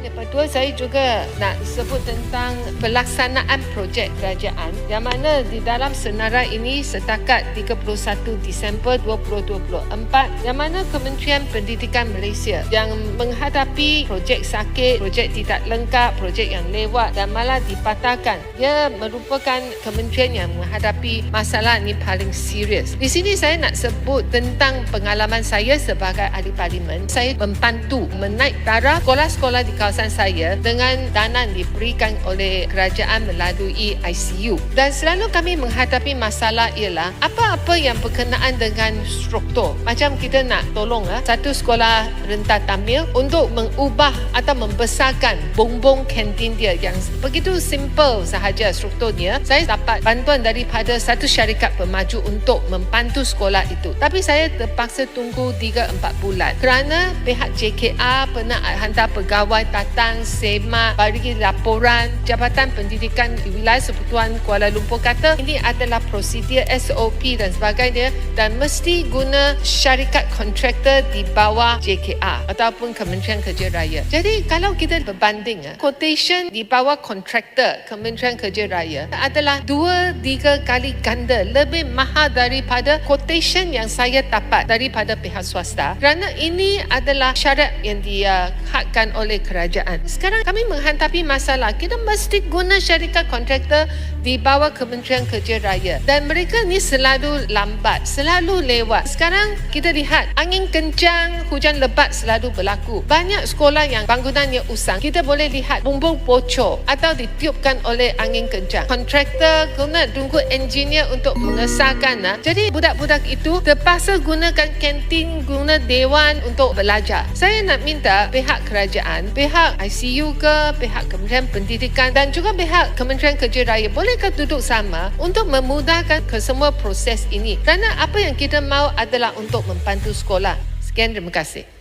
Lepas tu saya juga nak sebut tentang pelaksanaan projek kerajaan yang mana di dalam senarai ini setakat 31 Disember 2024 yang mana Kementerian Pendidikan Malaysia yang menghadapi projek sakit, projek tidak lengkap, projek yang lewat dan malah dipatahkan. Ia merupakan kementerian yang menghadapi masalah ini paling serius. Di sini saya nak sebut tentang pengalaman saya sebagai ahli parlimen. Saya membantu menaik taraf sekolah-sekolah di kawasan saya dengan dana yang diberikan oleh kerajaan melalui ICU. Dan selalu kami menghadapi masalah ialah apa-apa yang berkenaan dengan struktur. Macam kita nak tolong ah, satu sekolah rentas tamil untuk mengubah atau membesarkan bongbong kantin dia yang begitu simple sahaja strukturnya. Saya dapat bantuan daripada satu syarikat pemaju untuk membantu sekolah itu. Tapi saya terpaksa tunggu 3-4 bulan kerana pihak JKR pernah hantar pegawai datang semak bagi laporan Jabatan Pendidikan di Wilayah Sekutuan Kuala Lumpur kata ini adalah prosedur SOP dan sebagainya dan mesti guna syarikat kontraktor di bawah JKR ataupun Kementerian Kerja Raya. Jadi kalau kita berbanding ah, quotation di bawah kontraktor Kementerian Kerja Raya adalah dua tiga kali ganda lebih mahal daripada quotation yang saya dapat daripada pihak swasta kerana ini adalah syarat yang dihadkan oleh kerajaan. Sekarang kami menghadapi masalah kita mesti guna syarikat kontraktor di bawah Kementerian Kerja Raya dan mereka ni selalu lambat, selalu lewat. Sekarang kita lihat angin kencang, hujan lebat selalu berlaku. Banyak sekolah yang bangunannya usang. Kita boleh lihat bumbung bocor atau ditiupkan oleh angin kencang. Kontraktor guna tunggu engineer untuk mengesahkan. ah. Jadi budak-budak itu terpaksa gunakan kantin, guna dewan untuk belajar. Saya nak minta pihak kerajaan, pihak ICU ke, pihak Kementerian Pendidikan dan juga pihak Kementerian Kerja Raya bolehkah duduk sama untuk memudahkan ke semua proses ini kerana apa yang kita mahu adalah untuk membantu sekolah. Sekian terima kasih.